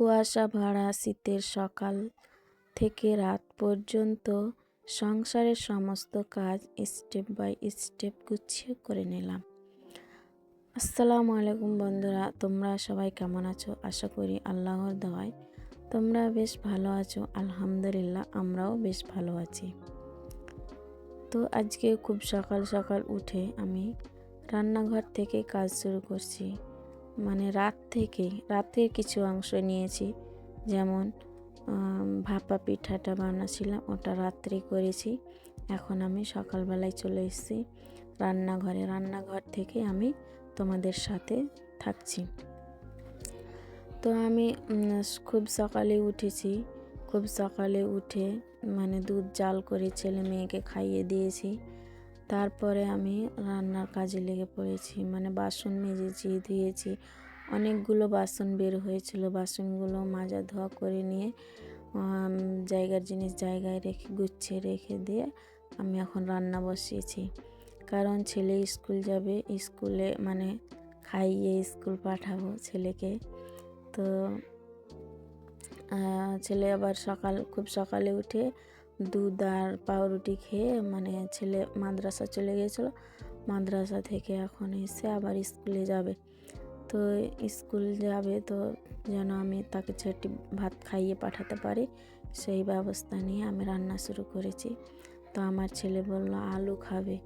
কুয়াশা ভরা শীতের সকাল থেকে রাত পর্যন্ত সংসারের সমস্ত কাজ স্টেপ বাই স্টেপ গুছিয়ে করে নিলাম। আসসালামু আলাইকুম বন্ধুরা, তোমরা সবাই কেমন আছো? আশা করি আল্লাহর দোয়ায় তোমরা বেশ ভালো আছো। আলহামদুলিল্লাহ, আমরাও বেশ ভালো আছি। তো আজকে খুব সকাল সকাল উঠে আমি রান্নাঘর থেকে কাজ শুরু করছি। মানে রাত থেকে রাতের কিছু অংশ নিয়েছি। যেমন ভাপা পিঠাটা বানাছিলাম, ওটা রাত্রে করেছি। এখন আমি সকালবেলায় চলে এসেছি রান্নাঘরে। রান্নাঘর থেকে আমি তোমাদের সাথে থাকছি। তো আমি খুব সকালে উঠেছি। খুব সকালে উঠে মানে দুধ জাল করে ছেলে মেয়েকে খাইয়ে দিয়েছি। তারপরে আমি রান্নার কাজে লেগে পড়েছি মানে বাসন মেজেছি, ধুয়েছি। অনেকগুলো বাসন বের হয়েছিল, বাসনগুলো মাজা ধোয়া করে নিয়ে জায়গার জিনিস জায়গায় রেখে, গুছিয়ে রেখে দিয়ে আমি এখন রান্না বসিয়েছি। কারণ ছেলে স্কুল যাবে, স্কুলে মানে খাইয়ে স্কুল পাঠাবো ছেলেকে। তো ছেলে আবার সকাল, খুব সকালে উঠে দুধ আর পাউরুটি খেয়ে মানে ছেলে মাদ্রাসা চলে গিয়েছিল। মাদ্রাসা থেকে এখন এসে আবার স্কুলে যাবে। তো স্কুল যাবে তো যেন আমি তাকে ছেটি ভাত খাইয়ে পাঠাতে পারি, সেই ব্যবস্থা নিয়ে আমি রান্না শুরু করেছি। তো আমার ছেলে বলল, আলু খাবে।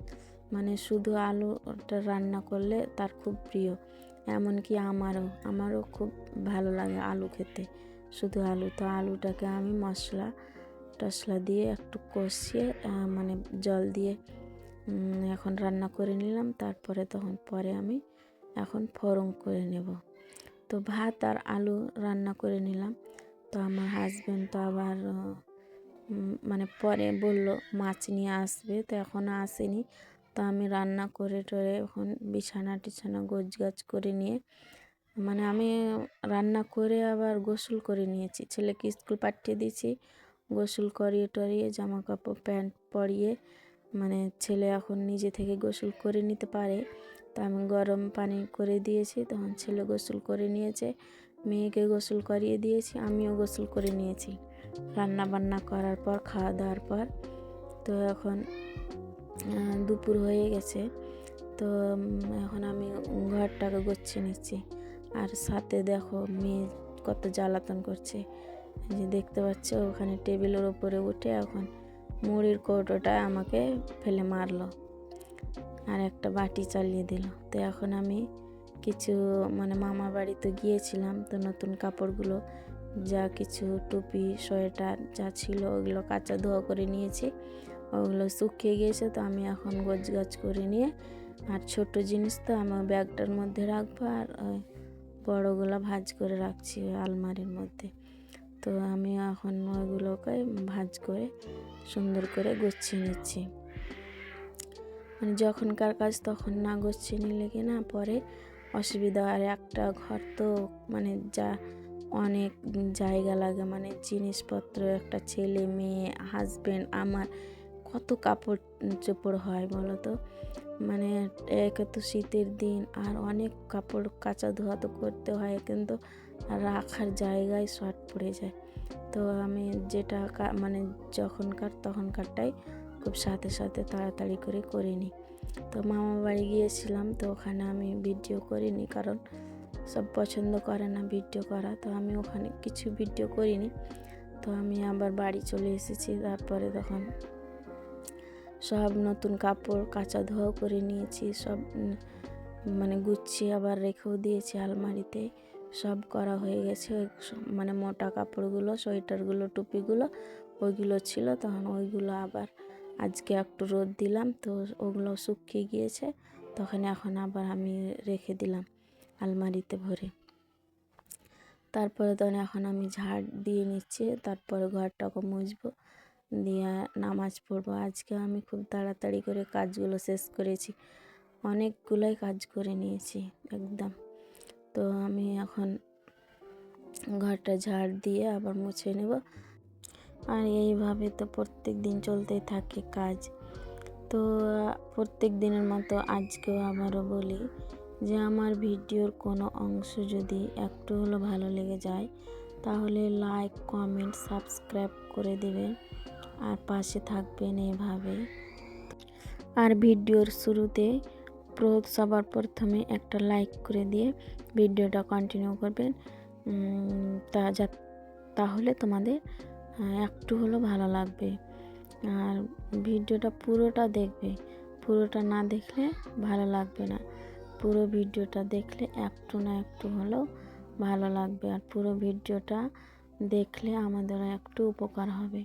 মানে শুধু আলুটা রান্না করলে তার খুব প্রিয়, এমনকি আমারও আমারও খুব ভালো লাগে আলু খেতে। শুধু আলু, তো আলুটাকে আমি মশলা টসলা দিয়ে একটু কষিয়ে মানে জল দিয়ে এখন রান্না করে নিলাম। তারপরে তখন পরে আমি এখন ফোড়ন করে নেব। তো ভাত আর আলু রান্না করে নিলাম। তো আমার হাজব্যান্ড তো আবার মানে পরে বলল, মাছ নিয়ে আসবে। তো এখনও আসেনি। তো আমি রান্না করে টরে এখন বিছানা টিছানা গোছ গাছ করে নিয়ে মানে আমি রান্না করে আবার গোসল করে নিয়েছি। ছেলেকে স্কুল পাঠিয়ে দিয়েছি। গোসল করিয়ে টরিয়ে জামা কাপড় প্যান্ট পরিয়ে মানে ছেলে এখন নিজে থেকে গোসল করে নিতে পারে। তা আমি গরম পানি করে দিয়েছি, তখন ছেলে গোসল করে নিয়েছে, মেয়েকে গোসল করিয়ে দিয়েছি, আমিও গোসল করে নিয়েছি। রান্না বান্না করার পর খাওয়া দাওয়ার পর, তো এখন দুপুর হয়ে গেছে। তো এখন আমি ঘরটাকে গুছিয়ে নিচ্ছি। আর সাথে দেখো মেয়ে কত জ্বালাতন করছে। যে দেখতে পাচ্ছ, ওখানে টেবিলের ওপরে উঠে এখন মুড়ির কৌটোটা আমাকে ফেলে মারলো আর একটা বাটি চালিয়ে দিল। তো এখন আমি কিছু মানে মামা বাড়িতে গিয়েছিলাম তো নতুন কাপড়গুলো, যা কিছু টুপি, সোয়েটার যা ছিল ওগুলো কাঁচা ধোয়া করে নিয়েছি, ওগুলো শুকিয়ে গিয়েছে তো আমি এখন গোছ গাছ করে নিয়ে আর ছোট জিনিস তো আমার ব্যাগটার মধ্যে রাখব আর ওই বড়োগুলো ভাজ করে রাখছি আলমারির মধ্যে। তো আমি এখন ওইগুলোকে ভাজ করে সুন্দর করে গুছিয়ে নিচ্ছি। মানে যখনকার কাজ তখন না গুছিয়ে নিলে কি না পরে অসুবিধা আর একটা ঘর তো মানে যা অনেক জায়গা লাগে। মানে জিনিসপত্র, একটা ছেলে, মেয়ে হাজব্যান্ড আমার কত কাপড় চোপড় হয় বলো তো মানে একে তো শীতের দিন আর অনেক কাপড় কাচা ধোয়া তো করতে হয় কিন্তু রাখার জায়গায় শর্ট পড়ে যায়। তো আমি যেটা মানে যখনকার তখনকারটাই খুব সাথে সাথে তাড়াতাড়ি করে করে নিই। তো মামা বাড়ি গিয়েছিলাম তো ওখানে আমি ভিডিও করিনি কারণ সব পছন্দ করে না ভিডিও করা। তো আমি ওখানে কিছু ভিডিও করিনি। তো আমি আবার বাড়ি চলে এসেছি তারপরে তখন সব নতুন কাপড় কাঁচা ধোয়া করে নিয়েছি, সব মানে গুছিয়ে আবার রেখেও দিয়েছি আলমারিতে। সব করা হয়ে গেছে মানে মোটা কাপড়গুলো, সোয়েটারগুলো, টুপিগুলো, ওইগুলো ছিল, তখন ওইগুলো আবার আজকে একটু রোদ দিলাম, তো ওগুলো শুকিয়ে গিয়েছে, তখন এখন আবার আমি রেখে দিলাম আলমারিতে ভরে। তারপরে তখন এখন আমি ঝাড় দিয়ে নিচ্ছি, তারপরে ঘরটাকে মুছবো দিয়ে নামাজ পড়ব। আজকে আমি খুব তাড়াতাড়ি করে কাজগুলো শেষ করেছি। অনেকগুলোই কাজ করে নিয়েছি, একদম। তো আমি এখন ঘরটা ঝাড় দিয়ে আবার মুছে নেব। আর এইভাবে তো প্রত্যেক দিন চলতেই থাকে কাজ। তো প্রত্যেক দিনের মতো আজকেও আবারও বলি যে, আমার ভিডিওর কোনো অংশ যদি একটু হলো ভালো লেগে যায়, তাহলে লাইক কমেন্ট সাবস্ক্রাইব করে দেবেন। আর পাশে থাকবেন এভাবে আর ভিডিওর শুরুতে সবার প্রথমে একটা লাইক করে দিয়ে ভিডিওটা কন্টিনিউ করবেন। তা যা, তাহলে তোমাদের একটু হলেও ভালো লাগবে। আর ভিডিওটা পুরোটা দেখবে। পুরোটা না দেখলে ভালো লাগবে না। পুরো ভিডিওটা দেখলে একটু না একটু হলেও ভালো লাগবে। আর পুরো ভিডিওটা দেখলে আমাদের একটু উপকার হবে।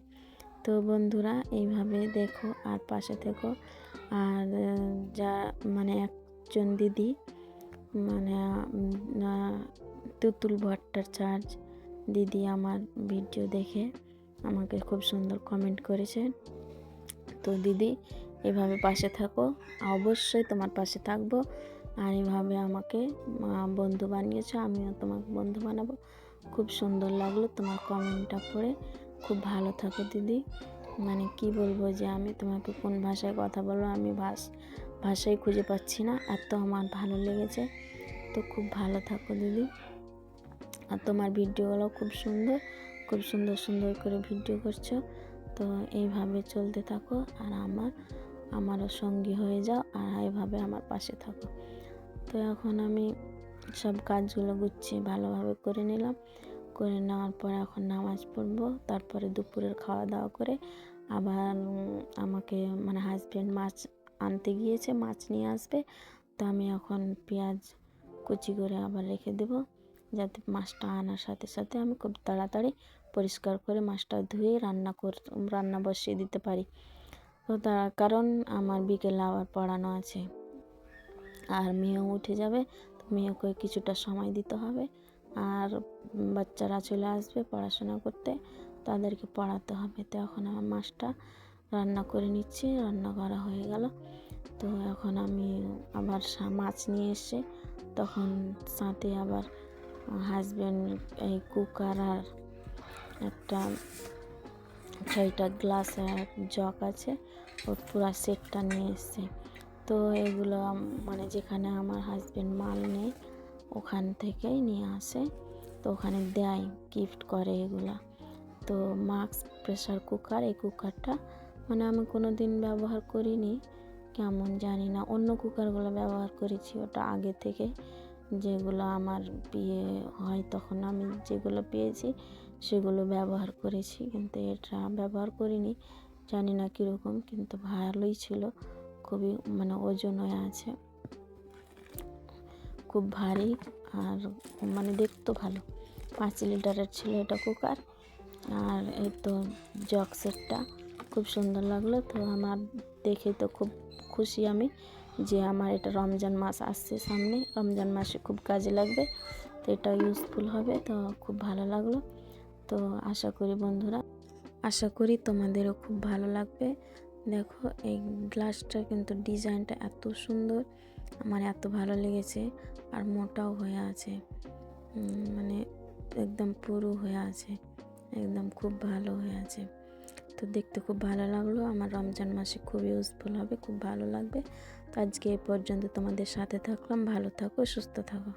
তো বন্ধুরা, এইভাবে দেখো আর পাশে থেকো। আর, যা মানে একজন দিদি মানে তুতুল ভট্টাচার্য দিদি আমার ভিডিও দেখে আমাকে খুব সুন্দর কমেন্ট করেছেন তো দিদি, এভাবে পাশে থাকো। অবশ্যই তোমার পাশে থাকব। আর এভাবে আমাকে বন্ধু বানিয়েছো, আমিও তোমাকে বন্ধু বানাবো। খুব সুন্দর লাগল তোমার কমেন্টটা পড়ে। খুব ভালো থাকো দিদি। মানে কি বলব যে আমি তোমাকে কোন ভাষায় কথা বলব আমি ভাষ, ভাষাই খুঁজে পাচ্ছি না এত আমার ভালো লেগেছে। তো খুব ভালো থাকো দিদি। আর তোমার ভিডিওগুলো খুব সুন্দর খুব সুন্দর সুন্দর করে ভিডিও করছ। তো এইভাবে চলতে থাকো আর আমার, আমারও সঙ্গী হয়ে যাও আর এইভাবে আমার পাশে থাকো। তো এখন আমি সব কাজগুলো গুছিয়ে ভালোভাবে করে নিলাম। করে নেওয়ার পর এখন নামাজ পড়ব। তারপরে দুপুরের খাওয়া দাওয়া করে আবার আমাকে মানে হাজব্যান্ড মাছ আনতে গিয়েছে, মাছ নিয়ে আসবে। তো আমি এখন পেঁয়াজ কুচি করে আবার রেখে দেবো, যাতে মাছটা আনার সাথে সাথে আমি খুব তাড়াতাড়ি পরিষ্কার করে মাছটা ধুয়ে রান্না কর, রান্না বসিয়ে দিতে পারি। তো তার কারণ আমার বিকেলে আবার পড়ানো আছে। আর মেয়েও উঠে যাবে, তো মেয়েকে কিছুটা সময় দিতে হবে। আর বাচ্চারা চলে আসবে পড়াশোনা করতে, তাদেরকে পড়াতে হবে। তো এখন আমার মাছটা রান্না করে নিচ্ছি, রান্না করা হয়ে গেল। তো এখন আমি আবার মাছ নিয়ে এসে তখন সাথে আবার হাজব্যান্ড এই কুকার আর একটা ছয়টা গ্লাস আর জগ আছে, ওর পুরো সেটটা নিয়ে এসছে। তো এগুলো মানে যেখানে আমার হাজব্যান্ড মাল নেয় ওখান থেকেই নিয়ে আসে। তো ওখানে দেয় গিফট করে এগুলা। তো মাক্স প্রেশার কুকার এই কুকারটা মানে আমি কোনো দিন ব্যবহার করিনি, কেমন জানি না। অন্য কুকারগুলো ব্যবহার করেছি, ওটা আগে থেকে যেগুলো আমার বিয়ে হয় তখন আমি যেগুলো পেয়েছি সেগুলো ব্যবহার করেছি। কিন্তু এটা ব্যবহার করিনি, জানি না কীরকম, কিন্তু ভালোই ছিল। খুবই মানে ওজন হয়ে আছে। খুব ভারী আর মানে দেখতো ভালো। পাঁচ লিটারের ছিল এটা কুকার আর এই তো জগ সেটটা। খুব সুন্দর লাগল তো আমার দেখে তো খুব খুশি আমি যে আমার এটা রমজান মাস আসছে সামনে। রমজান মাসে খুব কাজে লাগবে, তো এটা ইউজফুল হবে তো খুব ভালো লাগল। তো আশা করি বন্ধুরা, আশা করি তোমাদেরও খুব ভালো লাগবে। দেখো এই গ্লাসটা কিন্তু ডিজাইনটা এত সুন্দর। আমার এত ভালো লেগেছে আর মোটাও হয়ে আছে। মানে একদম পুরু হয়ে আছে, একদম খুব ভালো হয়ে আছে। তো দেখতে খুব ভালো লাগল, আমার রমজান মাসে খুব ইউজফুল হবে, খুব ভালো লাগবে। তো আজকে এ পর্যন্ত তোমাদের সাথে থাকলাম, ভালো থাকো, সুস্থ থাকো।